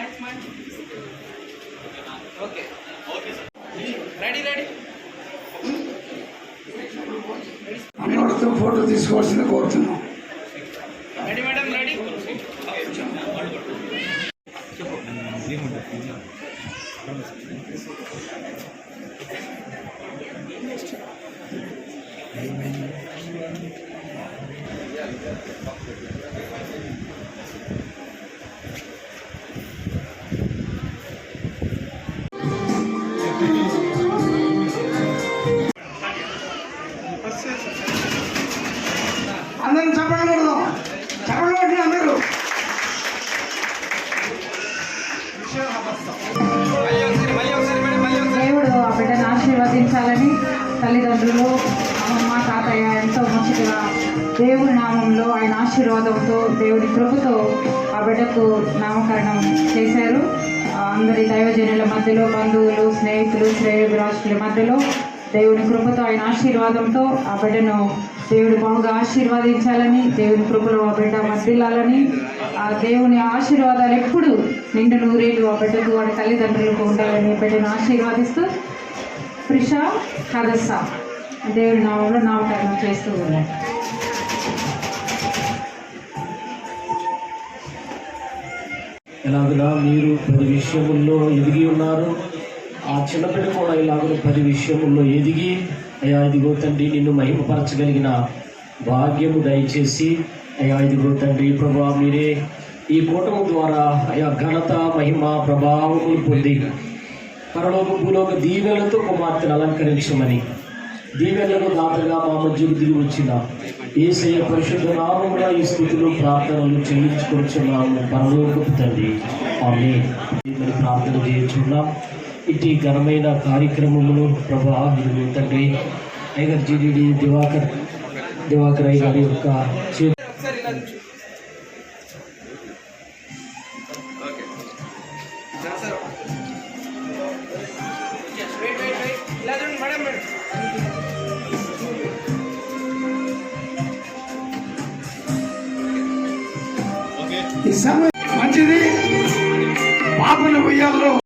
Smile smile photo తీసుకోవాల్సింది కోరుతున్నాం. దేవుని నామంలో ఆయన ఆశీర్వాదంతో దేవుడి కృపతో ఆ బిడ్డకు నామకరణం చేశారు. అందరి దైవజనుల మధ్యలో బంధువులు స్నేహితులు శ్రేయోభిలాషుల మధ్యలో దేవుని కృపతో ఆయన ఆశీర్వాదంతో ఆ బిడ్డను దేవుడు బాగా ఆశీర్వాదించాలని దేవుని కృపలో ఆ బిడ్డ మధ్యలాలని ఆ దేవుని ఆశీర్వాదాలు ఎప్పుడు నిండు నూరేళ్ళు ఆ బిడ్డకు వాడి తల్లిదండ్రులకు ఉండాలని బిడ్డను ఆశీర్వాదిస్తూ ప్రిష కదస్సా దేవుడి నామంలో నామకరణం చేస్తూ ఉన్నాడు. ఎలాగలా మీరు పది విషయముల్లో ఎదిగి ఉన్నారు. ఆ చిన్నపిల్ల కూడా ఇలాగ పది విషయముల్లో ఎదిగి అయ్యా ఇదిగో తండ్రి నిన్ను మహిమపరచగలిగిన భాగ్యము దయచేసి అయ్యా ఇదిగో తండ్రి ప్రభా మీరే ఈ కూటము ద్వారా అయా ఘనత మహిమ ప్రభావములు పొంది పరలోక భూలోక దీవెలతో కుమార్తెను అలంకరించమని దీవెనలకు దాతగా మా మధ్యకు దిగి వచ్చిన ఏసయ్య పరిశుద్ధ నామంలో ఈ స్థితిలో ప్రార్థనలు చెల్లించుకొచ్చున్నాము. పరలోకపు తండ్రి. ఆమె మరి ప్రార్థన చేయించున్నాం. ఇటు ఘనమైన కార్యక్రమములు ప్రభా ఇదిగో తండ్రి ఐగర్ జీడీడీ దివాకర్ దివాకర్ అయ్య గారి యొక్క ఈ సమయం మంచిది. పాపల ఉయ్యాల్లో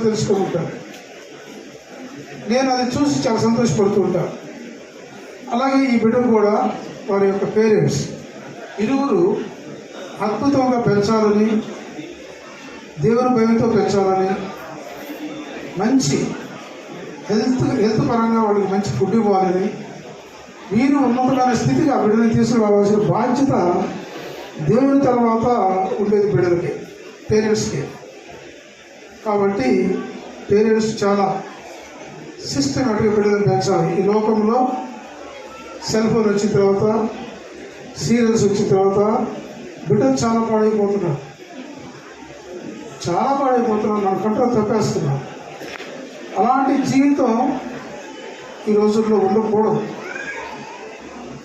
అప్పటి ఉంటారు నేను అది చూసి చాలా సంతోషపడుతూ ఉంటాను అలాగే ఈ బిడ్డలు కూడా వారి యొక్క పేరెంట్స్. ఇరువురు అద్భుతంగా పెంచాలని దేవుని భయంతో పెంచాలని మంచి హెల్త్ హెల్త్ పరంగా వాళ్ళకి మంచి ఫుడ్ ఇవ్వాలని వీరు ఉన్నతమైన స్థితికి ఆ బిడ్డని తీసుకురావాల్సిన బాధ్యత దేవుని తర్వాత ఉండేది బిడ్డలకి పేరెంట్స్కి. కాబట్టి పేరెంట్స్ చాలా సిస్టమేటిక్గా బిడ్డలను పెంచాలి. ఈ లోకంలో సెల్ ఫోన్ వచ్చిన తర్వాత సీరియల్స్ వచ్చిన తర్వాత బిడ్డలు చాలా పాడైపోతున్నారు. చాలా పాడైపోతున్నారు. మన కంట్రోల్ తప్పేస్తున్నారు. అలాంటి జీవితం ఈ రోజుల్లో ఉండకూడదు.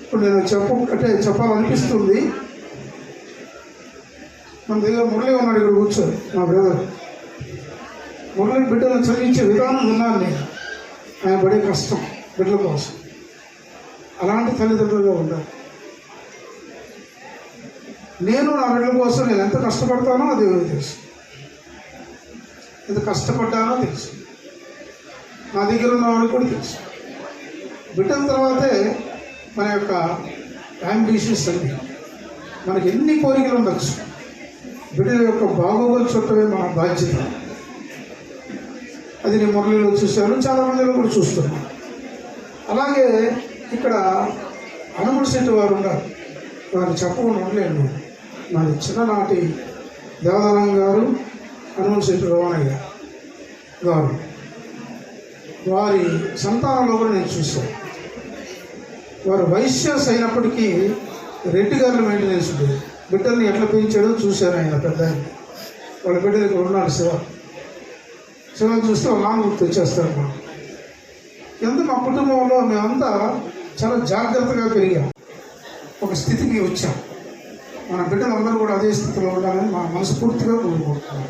ఇప్పుడు నేను చెప్ప అంటే చెప్పాలనిపిస్తుంది. మన దగ్గర మురళి ఉన్నాడు ఇక్కడ కూర్చొని మా బ్రదర్ మురళి బిడ్డలను చదివించే విధానం విన్నాను నేను. ఆయన పడే కష్టం బిడ్డల కోసం. అలాంటి తల్లిదండ్రులుగా ఉండాలి. నేను నా బిడ్డల కోసం నేను ఎంత కష్టపడతానో అది తెలుసు. ఎంత కష్టపడ్డానో తెలుసు. నా దగ్గర ఉన్న కూడా తెలుసు. బిడ్డల తర్వాతే మన యొక్క యాంబిషన్స్ అన్ని. మనకి ఎన్ని కోరికలు ఉండొచ్చు. బిడ్డల యొక్క బాగోగులు చుట్టమే మన బాధ్యత. అది నేను మురళిలో చూశాను. చాలా మందిలో కూడా చూస్తున్నాను. అలాగే ఇక్కడ అనుమతి శెట్టి వారు ఉన్నారు. వారు చెప్పకుండా ఉండలేను. నాది చిన్ననాటి దేవదానం గారు అనుమతి శెట్టి రమణయ్య గారు వారి సంతానంలో కూడా నేను చూశాను. వారు వైశ్యస్ అయినప్పటికీ రెడ్డి గారిని మెయింటెనెన్స్ ఉండేది బిడ్డల్ని ఎట్లా పెంచాడో చూశాను ఆయన పెద్ద వాళ్ళ బిడ్డలు దగ్గర ఉన్నారు శివ. శివని చూస్తే ఒక నాన్న గుర్తు వచ్చేస్తారు మనం ఎందుకు మా కుటుంబంలో మేమంతా చాలా జాగ్రత్తగా పెరిగాం. ఒక స్థితికి వచ్చాం. మన బిడ్డలందరూ కూడా అదే స్థితిలో ఉండాలని మా మనస్ఫూర్తిగా కోరుకుంటున్నాం.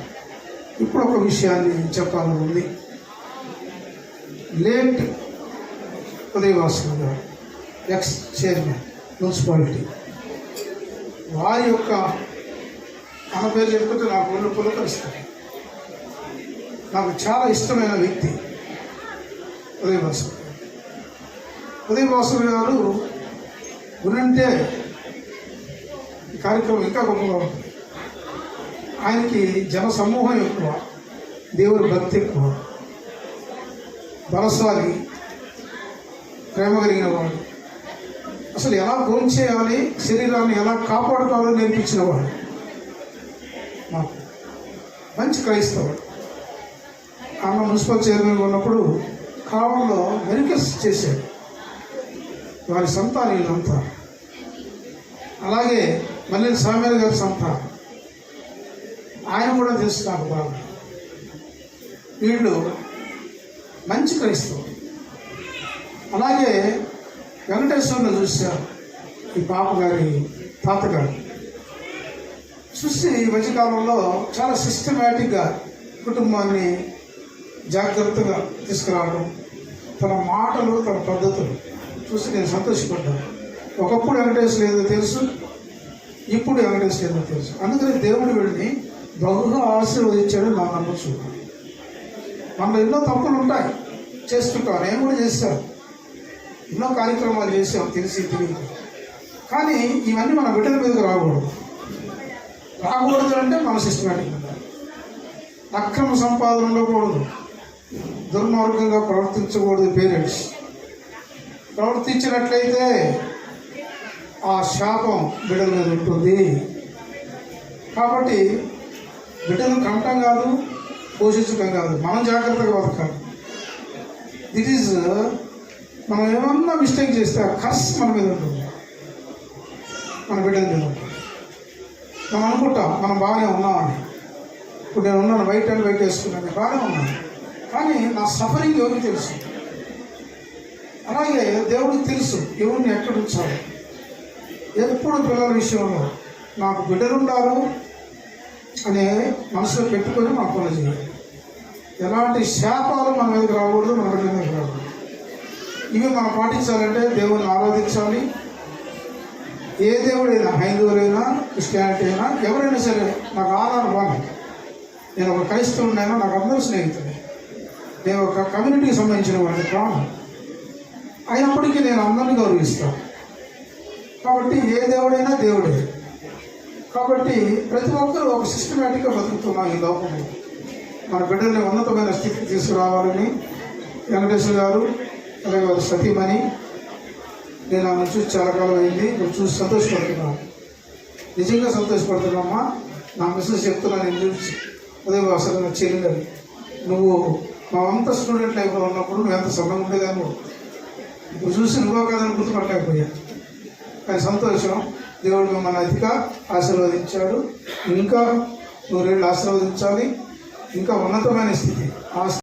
ఇప్పుడు ఒక విషయాన్ని చెప్పాలని ఉంది లేట్ ఉదయవాసులు గారు ఎక్స్ చైర్మన్ మున్సిపాలిటీ. వారి యొక్క ఆమె పేరు చెప్పుకుంటే నాకు ఒళ్ళు పులకరిస్తాయి. నాకు చాలా ఇష్టమైన వ్యక్తి. ఉదయవాసు ఉదయవాసు గారు గురంటే ఈ కార్యక్రమం ఇంకా గొప్పగా ఉంటుంది. ఆయనకి జన సమూహం ఎక్కువ దేవుడి భక్తి ఎక్కువ. బలసాలి ప్రేమ కలిగిన వాడు. అసలు ఎలా భోంచేయాలి శరీరాన్ని ఎలా కాపాడుకోవాలో నేర్పించిన వాడు. మాకు మంచి క్రైస్తవుడు. ఆమె మున్సిపల్ చైర్మన్ ఉన్నప్పుడు కావంలో మెరికస్ చేశాడు. వారి సంత వీళ్ళంతా అలాగే మళ్ళీ సామ్యాల గారి సంత ఆయన కూడా తెలుసు నాకు బాగా. వీళ్ళు మంచి క్రైస్తవుడు అలాగే వెంకటేశ్వరుని చూశారు ఈ పాప గారి తాతగారు. చూసి ఈ మధ్యకాలంలో చాలా సిస్టమేటిక్గా కుటుంబాన్ని జాగ్రత్తగా తీసుకురావడం తన మాటలు తన పద్ధతులు చూసి నేను సంతోషపడ్డాను. ఒకప్పుడు వెంకటేశ్వర ఏదో తెలుసు ఇప్పుడు వెంకటేశ్వర ఏదో తెలుసు. అందుకని దేవుడు వీడిని బహుగా ఆశీర్వదించాడు నా నమ్మచ్చు మనలో ఎన్నో తప్పులు ఉంటాయి. చేస్తుంటాం. నేను కూడా చేశాను ఎన్నో కార్యక్రమాలు చేసాం తెలిసి తెలియదు కానీ ఇవన్నీ మన బిడ్డల మీదకి రాకూడదు. రాకూడదు అంటే మన సిస్టమేటిక్. అక్రమ సంపాదన ఉండకూడదు. దుర్మార్గంగా ప్రవర్తించకూడదు పేరెంట్స్. ప్రవర్తించినట్లయితే ఆ శాపం బిడ్డల మీద ఉంటుంది. కాబట్టి బిడ్డలు కంటం కాదు పోషించడం కాదు. మనం జాగ్రత్తగా బతకాలి దిట్ ఈజ్ మనం ఏమన్నా మిస్టేక్ చేస్తే ఆ కర్స్ మన మీద ఉంటుంది. మన బిడ్డల మీద ఉంటుంది. మనం అనుకుంటాం మనం బాగానే ఉన్నామని ఇప్పుడు నేను ఉన్నాను వైట్ అండ్ వైట్ వేసుకున్నాను బాగానే ఉన్నాను. కానీ నా సఫరింగ్ ఎవరికి తెలుసు? అలాగే దేవుడికి తెలుసు ఎవరిని ఎక్కడ ఉంచాలి. ఎప్పుడు పిల్లల విషయంలో నాకు బిడ్డలుండాలి అనే మనసులో పెట్టుకొని మా పనులు చేయాలి. ఎలాంటి శాపాలు మన మీదకి రాకూడదు మన బిడ్డల మీదకి రాకూడదు. ఇవి మనం పాటించాలంటే దేవుని ఆరాధించాలి. ఏ దేవుడైనా హైందవులైనా క్రిస్టియానిటీ అయినా ఎవరైనా సరే నాకు ఆధారం బాగా నేను ఒక క్రైస్తవుడినైనా నాకు అందరూ స్నేహితులు. నేను ఒక కమ్యూనిటీకి సంబంధించిన వాడిని కాను అయినప్పటికీ నేను అందరినీ గౌరవిస్తాను. కాబట్టి ఏ దేవుడైనా దేవుడే. కాబట్టి ప్రతి ఒక్కరూ ఒక సిస్టమేటిక్గా బతుకుతున్నాం ఈ లోకంలో మన బిడ్డల్ని ఉన్నతమైన స్థితికి తీసుకురావాలని వెంకటేశ్వర గారు అలాగే వారి సతీమణి నేను ఆమెను చూసి చాలా కాలం అయింది. నువ్వు చూసి సంతోషపడుతున్నాను. నిజంగా సంతోషపడుతున్నామ్మా నా మిస్సెస్ చెప్తున్నా నేను చూసి. ఉదయం అసలు నా చెల్లెలు నువ్వు అంత స్టూడెంట్ లైఫ్లో ఉన్నప్పుడు నువ్వు ఎంత సమయం ఉండేదాన్ని ఇప్పుడు చూసి నువ్వో కాదని గుర్తుపట్టలేకపోయా కానీ సంతోషం దేవుడు మిమ్మల్ని అధిక ఆశీర్వదించాడు. ఇంకా నూరేళ్ళు ఆశీర్వదించాలి. ఇంకా ఉన్నతమైన స్థితి. ఆశ